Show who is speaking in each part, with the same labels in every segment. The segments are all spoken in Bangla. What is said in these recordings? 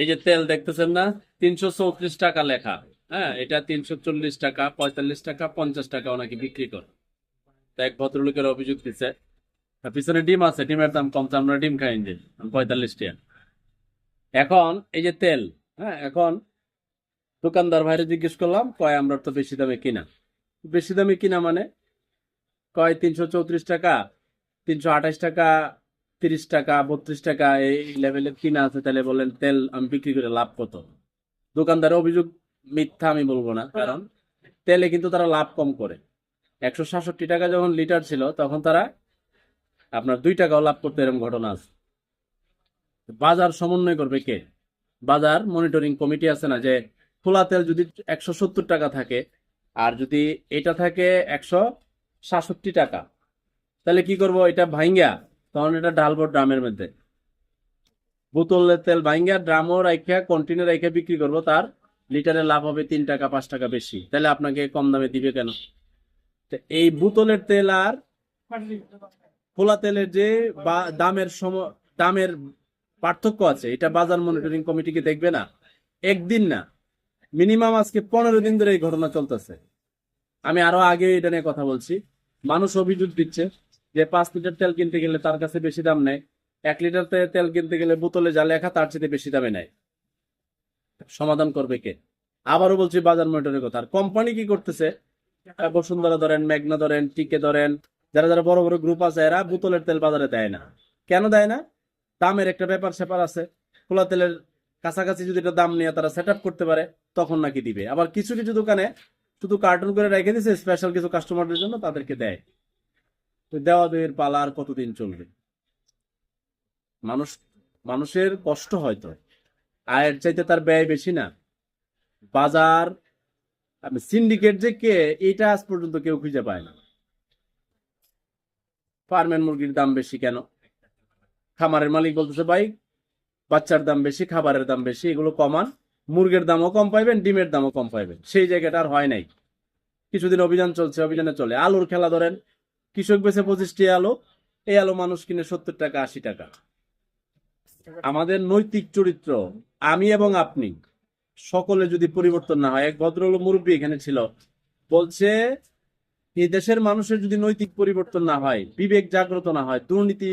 Speaker 1: এই যে তেল দেখতেছেন না, তিনশো চৌত্রিশ টাকা লেখা। হ্যাঁ এটা তিনশো চল্লিশ টাকা, পঁয়তাল্লিশ টাকা, পঞ্চাশ টাকা ওনাকে বিক্রি করে। তা এক ভদ্রলোকের অভিযোগ দিচ্ছে পিছনে ডিম আছে, ডিমের দাম কম, তো আমরা ডিম খাই যে পঁয়তাল্লিশ টাকা এখন এই যে তেল হ্যাঁ এখন দোকানদার ভাইরে জিজ্ঞেস করলাম, কয়, আমরা তো বেশি দামে কিনা? বেশি দামে কিনা মানে? কয়, তিনশো চৌত্রিশ টাকা, তিনশো আঠাশ টাকা তিরিশ টাকা বত্রিশ টাকা এই লেভেলের কিনা আছে তাহলে বলেন তেল আমি বিক্রি করে লাভ কত? দোকানদারের অভিযোগ মিথ্যা আমি বলব না কারণ তেলে কিন্তু তারা লাভ কম করে। একশো সাতষট্টি টাকা যখন লিটার ছিল তখন তারা আপনার দুই টাকাও লাভ করতে এরকম ঘটনা আছে। বাজার সমন্বয় করবে কে? বাজার মনিটরিং কমিটি আছে না যে খোলা তেল যদি একশো সত্তর টাকা থাকে আর যদি এটা থাকে একশো সাতষট্টি টাকা তাহলে কি করব? এটা ভাইঙ্গা। তখন এটা ঢালবো ড্রামের মধ্যে। বোতলের তেল ভাইঙ্গা ড্রামও রাইখা কন্টিনিউ রাইখা বিক্রি করব তার। লিটারে লাভ হবে তিন টাকা, পাঁচ টাকা বেশি। তাহলে আপনাকে কম দামে দিবে কেন? এই বোতলের তেল আর খোলা তেলের যে দামের সম, দামের পার্থক্য আছে, এটা বাজার মনিটরিং কমিটি কি দেখবে না। একদিন না, মিনিমাম আজকে পনেরো দিন ধরে এই ঘটনা চলতেছে। আমি আরও আগে এটা নিয়ে কথা বলছি। মানুষ অভিযোগ দিচ্ছে যে পাঁচ লিটার তেল কিনতে গেলে তার কাছে বেশি দাম নেয় এক লিটার তেল কিনতে গেলে বোতলে যা লেখা তার চেয়ে বেশি দামে নেয়। সমাধান করবে কে? আবারও বলছি বাজার মনিটরের কথা। আর কোম্পানি কি করতেছে? বসুন্ধরা ধরেন, মেঘনা ধরেন, টিকে ধরেন, যারা যারা বড় বড় গ্রুপ আছে, এরা বোতলের তেল বাজারে দেয় না। কেন দেয় না? দামের একটা ব্যাপার স্যাপার আছে। খোলা তেলের কাছাকাছি যদি এটা দাম নিয়ে তারা সেট করতে পারে, তখন নাকি দিবে। আবার কিছু কিছু দোকানে শুধু কার্টুন করে রেখে দিছে স্পেশাল কিছু কাস্টমারদের জন্য তাদেরকে দেয়। তো দেওয়া দেওয়ের পালা আর কতদিন চলবে? মানুষ, মানুষের কষ্ট হয়তো। আয়ের চাইতে তার ব্যয় বেশি না। বাজার সিন্ডিকেট যে কে এটা আজ পর্যন্ত কেউ খুঁজে পায় না। ফার্মের মুরগির দাম বেশি কেন? খামারের মালিক বলতেছে, ভাই, বাচ্চার দাম বেশি, খাবারের দাম বেশি, এগুলো কমান। মুরগের দামও কম পাইবেন, ডিমের দামও কম পাইবেন। সেই জায়গাটা আর হয় নাই। কিছুদিন অভিযান চলছে, অভিযানে চলে। আলুর খেলা ধরেন কৃষক বেছে পঁচিশটি আলো, এই আলো মানুষ কিনে সত্তর টাকা, আশি টাকা। আমাদের নৈতিক চরিত্র, আমি এবং আপনি, সকলে যদি পরিবর্তন না হয়, এক ভদ্রলোক মুরব্বী এখানে ছিল, বলছে, এই দেশের মানুষের যদি নৈতিক পরিবর্তন না হয়, বিবেক জাগ্রত না হয়, দুর্নীতি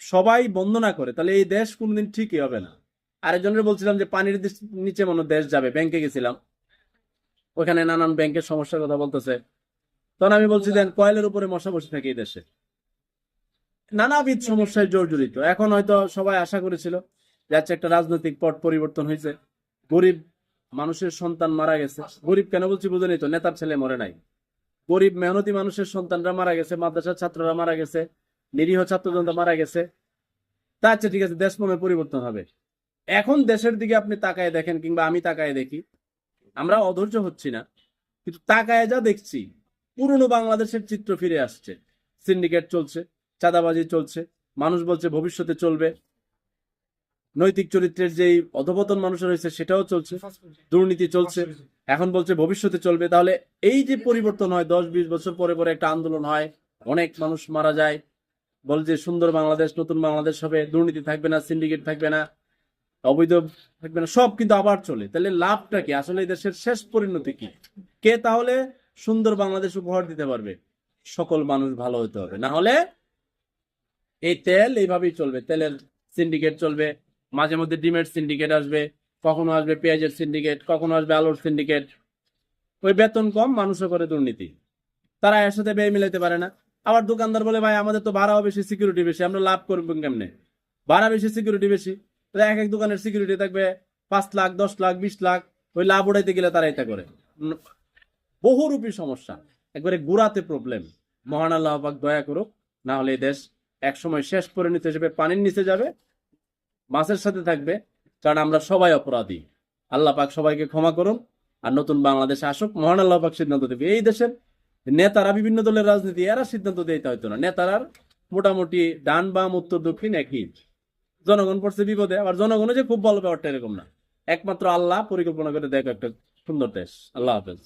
Speaker 1: সবাই বন্ধ না করে, তাহলে এই দেশ কোনদিন ঠিকই হবে না। আরেকজনের বলছিলাম যে, পানির নিচে মনে দেশ যাবে, ব্যাংকে গেছিলাম। ওখানে নানান ব্যাংকের সমস্যার কথা বলতেছে। তখন আমি বলছি, দেন, কয়েলের উপরে মশা বসে থাকে দেশে। নানাবিধ সমস্যায় জর্জরিত। এখন হয়তো সবাই আশা করেছিল যে আচ্ছা একটা রাজনৈতিক পট পরিবর্তন হয়েছে। গরিব মানুষের সন্তান মারা গেছে। গরিব কেন বলছি বুঝে তো, নেতার ছেলে মরে নাই। গরিব, মেহনতি মানুষের সন্তানরা মারা গেছে, মাদ্রাসার ছাত্ররা মারা গেছে, নিরীহ ছাত্রজনতা মারা গেছে। তা আচ্ছা ঠিক আছে দেশ পরিবর্তন হবে। এখন দেশের দিকে আপনি তাকায় দেখেন, কিংবা আমি তাকায় দেখি, আমরা অধৈর্য হচ্ছি না, কিন্তু তাকায় যা দেখছি পুরনো বাংলাদেশের চিত্র ফিরে আসছে। সিন্ডিকেট চলছে, চাঁদাবাজি চলছে, মানুষ বলছে ভবিষ্যতে চলবে। নৈতিক চরিত্রের যেই অধপতন মানুষের হয়েছে সেটাও চলছে, দুর্নীতি চলছে, এখন বলছে ভবিষ্যতে চলবে। তাহলে এই যে পরিবর্তন হয়, দশ বিশ বছর পরে পরে একটা আন্দোলন হয়, অনেক মানুষ মারা যায় বল যে সুন্দর বাংলাদেশ, নতুন বাংলাদেশ হবে, দুর্নীতি থাকবে না, সিন্ডিকেট থাকবে না, অবৈধ থাকবে না, সব কিন্তু আবার চলে। তাহলে লাভটা কি? আসলে এই দেশের শেষ পরিণতি কি? কে তাহলে সুন্দর বাংলাদেশ উপহার দিতে পারবে। সকল মানুষ ভালো হতে হবে। না হলে এই তেল এইভাবেই চলবে। তেলের সিন্ডিকেট চলবে, মাঝে মধ্যে ডিমের সিন্ডিকেট আসবে, কখনো আসবে পেঁয়াজের সিন্ডিকেট কখনো আসবে আলুর সিন্ডিকেট ওই বেতন কম, মানুষও করে দুর্নীতি। তারা এর সাথে ব্যয় মিলাইতে পারে না। আবার দোকানদার বলে, ভাই, আমাদের তো ভাড়াও বেশি সিকিউরিটি বেশি, আমরা লাভ করব কেমনে? ভাড়া বেশি সিকিউরিটি বেশি। এক এক দোকানের সিকিউরিটি থাকবে, পাঁচ লাখ, দশ লাখ, বিশ লাখ, ওই লাভ উড়াইতে গেলে তারা এটা করে। বহুরূপী সমস্যা। একবারে গুড়াতে প্রবলেম মহান আল্লাহ পাক দয়া করুক, না হলে দেশ একসময় শেষ পরিণত হিসেবে পানির নিচে যাবে মাছের সাথে থাকবে, কারণ আমরা সবাই অপরাধী। আল্লাহ পাক সবাইকে ক্ষমা করুন, আর নতুন বাংলাদেশে আসুক, মহান আল্লাহ পাক সিদ্ধান্ত দেবে। এই দেশের নেতারা, বিভিন্ন দলের রাজনীতি, এরা সিদ্ধান্ত দিতে হয়তো না। নেতারার মোটামুটি ডান বাম, উত্তর দক্ষিণ একই। জনগণ পড়ছে বিপদে, আবার জনগণও যে খুব ভালো ব্যাপারটা এরকম না। একমাত্র আল্লাহ পরিকল্পনা করে দেখো একটা সুন্দর দেশ। আল্লাহ হাফেজ।